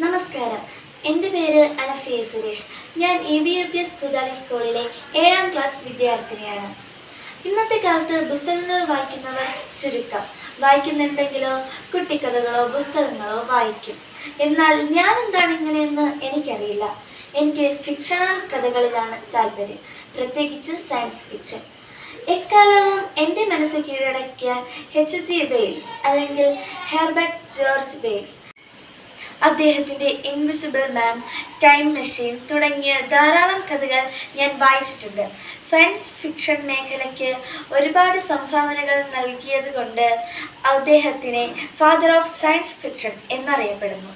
നമസ്കാരം. എന്റെ പേര് അനഫിയ സുരേഷ്. ഞാൻ E B A P S Kuthali സ്കൂളിലെ ഏഴാം ക്ലാസ് വിദ്യാർത്ഥിനിയാണ്. ഇന്നത്തെ കാലത്ത് പുസ്തകങ്ങൾ വായിക്കുന്നവർ ചുരുക്കം. വായിക്കുന്നുണ്ടെങ്കിലോ കുട്ടിക്കഥകളോ പുസ്തകങ്ങളോ വായിക്കും. എന്നാൽ ഞാൻ എന്താണ് ഇങ്ങനെയെന്ന് എനിക്കറിയില്ല. എനിക്ക് ഫിക്ഷണൽ കഥകളിലാണ് താല്പര്യം. പ്രത്യേകിച്ച് സയൻസ് ഫിക്ഷൻ. എക്കാലവും എന്റെ മനസ്സ് കീഴടക്കിയ എച്ച് ജി വെയിൽസ് അല്ലെങ്കിൽ ഹെർബർട്ട് ജോർജ് വെയിൽസ് അദ്ദേഹത്തിന്റെ ഇൻവിസിബിൾ മാൻ ടൈം മെഷീൻ തുടങ്ങിയ ധാരാളം കഥകൾ ഞാൻ വായിച്ചിട്ടുണ്ട്. സയൻസ് ഫിക്ഷൻ മേഖലയ്ക്ക് ഒരുപാട് സംഭാവനകൾ നൽകിയത് കൊണ്ട് അദ്ദേഹത്തിനെ ഫാദർ ഓഫ് സയൻസ് ഫിക്ഷൻ എന്നറിയപ്പെടുന്നു.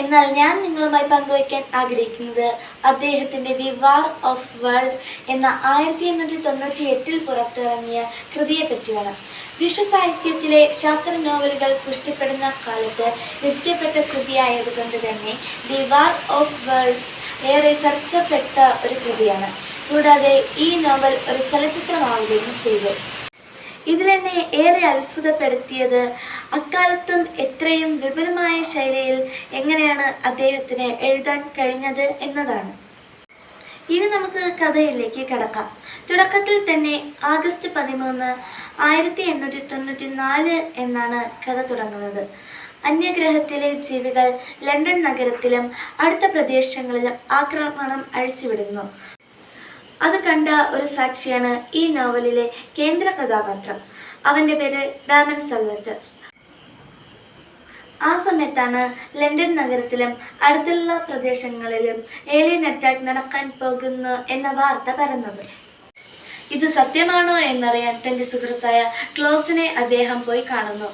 എന്നാൽ ഞാൻ നിങ്ങളുമായി പങ്കുവയ്ക്കാൻ ആഗ്രഹിക്കുന്നത് അദ്ദേഹത്തിന്റെ ദി വാർ ഓഫ് വേൾഡ് എന്ന ആയിരത്തി എണ്ണൂറ്റി തൊണ്ണൂറ്റി എട്ടിൽ പുറത്തിറങ്ങിയ കൃതിയെ പറ്റിയാണ് വിശ്വസാഹിത്യത്തിലെ ശാസ്ത്ര നോവലുകൾ പുഷ്ടിപ്പെടുന്ന കാലത്ത് രചിക്കപ്പെട്ട കൃതിയായതുകൊണ്ട് തന്നെ ദി വാർ ഓഫ് വേൾഡ്സ് ഏറെ ചർച്ചപ്പെട്ട ഒരു കൃതിയാണ്. കൂടാതെ ഈ നോവൽ ഒരു ചലച്ചിത്രമാവുകയും ചെയ്തു. ഇതിലെന്നെ ഏറെ അത്ഭുതപ്പെടുത്തിയത് അക്കാലത്തും എത്രയും വിപുലമായ ശൈലിയിൽ എങ്ങനെയാണ് അദ്ദേഹത്തിന് എഴുതാൻ കഴിഞ്ഞത് എന്നതാണ്. ഇനി നമുക്ക് കഥയിലേക്ക് കടക്കാം. തുടക്കത്തിൽ തന്നെ ആഗസ്റ്റ് പതിമൂന്ന് ആയിരത്തി എണ്ണൂറ്റി തൊണ്ണൂറ്റി നാല് എന്നാണ് കഥ തുടങ്ങുന്നത്. അന്യഗ്രഹത്തിലെ ജീവികൾ ലണ്ടൻ നഗരത്തിലും അടുത്ത പ്രദേശങ്ങളിലും ആക്രമണം അഴിച്ചുവിടുന്നു. അത് കണ്ട ഒരു സാക്ഷിയാണ് ഈ നോവലിലെ കേന്ദ്ര കഥാപാത്രം. അവന്റെ പേര് ഡാമൻ സൽവറ്റ്. ആ സമയത്താണ് ലണ്ടൻ നഗരത്തിലും അടുത്തുള്ള പ്രദേശങ്ങളിലും ഏലിയൻ അറ്റാക്ക് നടക്കാൻ പോകുന്നു എന്ന വാർത്ത പരന്നത്. ഇത് സത്യമാണോ എന്നറിയാൻ തന്റെ സുഹൃത്തായ ക്ലോസിനെ അദ്ദേഹം പോയി കാണുന്നു.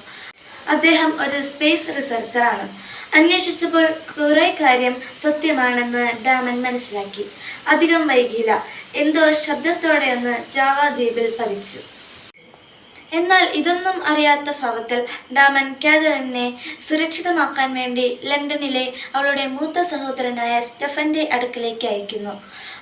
അദ്ദേഹം ഒരു സ്പേസ് റിസർച്ചറാണ് അന്വേഷിച്ചപ്പോൾ കുറെ കാര്യം സത്യമാണെന്ന് ഡാമൻ മനസ്സിലാക്കി. അധികം വൈകിയില്ല. എന്തോ ശബ്ദത്തോടെ ഒന്ന് ജാവ ദ്വീപിൽ പതിച്ചു. എന്നാൽ ഇതൊന്നും അറിയാത്ത ഭാവത്തിൽ ഡാമൻ കാതറിനെ സുരക്ഷിതമാക്കാൻ വേണ്ടി ലണ്ടനിലെ അവളുടെ മൂത്ത സഹോദരനായ സ്റ്റെഫന്റെ അടുക്കലേക്ക് അയക്കുന്നു.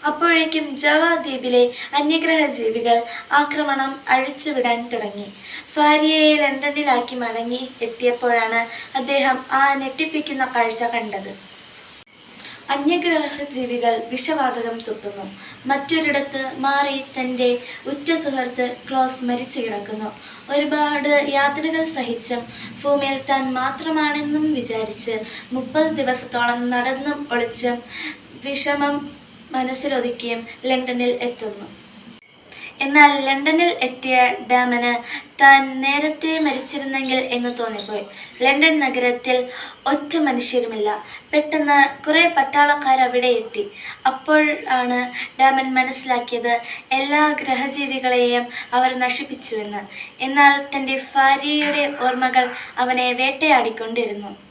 അപ്പോഴേക്കും ജാവ ദ്വീപിലെ അന്യഗ്രഹ ജീവികൾ ആക്രമണം അഴിച്ചുവിടാൻ തുടങ്ങി. ഭാര്യയെ ലണ്ടനിലാക്കി മടങ്ങി എത്തിയപ്പോഴാണ് അദ്ദേഹം ആ ഞെട്ടിപ്പിക്കുന്ന കാഴ്ച കണ്ടത്. അന്യഗ്രഹ ജീവികൾ വിഷവാതകം തുപ്പുന്നു. മറ്റൊരിടത്ത് മാറി തന്റെ ഉറ്റ സുഹൃത്ത് ക്ലോസ് മരിച്ചു കിടക്കുന്നു. ഒരുപാട് യാതനകൾ സഹിച്ചും ഭൂമിയിൽ താൻ മാത്രമാണെന്നും വിചാരിച്ച് മുപ്പത് ദിവസത്തോളം നടന്നും ഒളിച്ചും വിഷമം മനസ്സിലൊതുക്കിയും ലണ്ടനിൽ എത്തുന്നു. എന്നാൽ ലണ്ടനിൽ എത്തിയ ഡാമന് താൻ നേരത്തെ മരിച്ചിരുന്നെങ്കിൽ എന്ന് തോന്നിപ്പോയി. ലണ്ടൻ നഗരത്തിൽ ഒറ്റ മനുഷ്യരുമില്ല. പെട്ടെന്ന് കുറെ പട്ടാളക്കാർ അവിടെ എത്തി അപ്പോഴാണ് ഡാമൻ മനസ്സിലാക്കിയത് എല്ലാ ഗ്രഹജീവികളെയും അവർ നശിപ്പിച്ചുവെന്ന്. എന്നാൽ തന്റെ ഭാര്യയുടെ ഓർമ്മകൾ അവനെ വേട്ടയാടിക്കൊണ്ടിരുന്നു.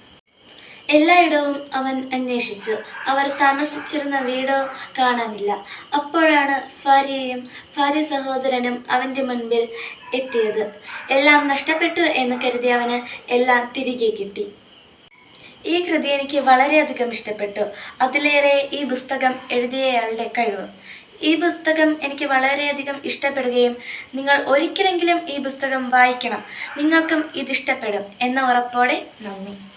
എല്ലായിടവും അവൻ അന്വേഷിച്ചു. അവർ താമസിച്ചിരുന്ന വീടോ കാണാനില്ല. അപ്പോഴാണ് ഭാര്യയും ഭാര്യ സഹോദരനും അവന്റെ മുൻപിൽ എത്തിയത്. എല്ലാം നഷ്ടപ്പെട്ടു എന്ന് കരുതി അവന് എല്ലാം തിരികെ കിട്ടി. ഈ കൃതി എനിക്ക് വളരെയധികം ഇഷ്ടപ്പെട്ടു. അതിലേറെ ഈ പുസ്തകം എഴുതിയയാളുടെ കഴിവ്. ഈ പുസ്തകം എനിക്ക് വളരെയധികം ഇഷ്ടപ്പെടുകയും നിങ്ങൾ ഒരിക്കലെങ്കിലും ഈ പുസ്തകം വായിക്കണം. നിങ്ങൾക്കും ഇതിഷ്ടപ്പെടും. എന്ന ഉറപ്പോടെ നന്ദി.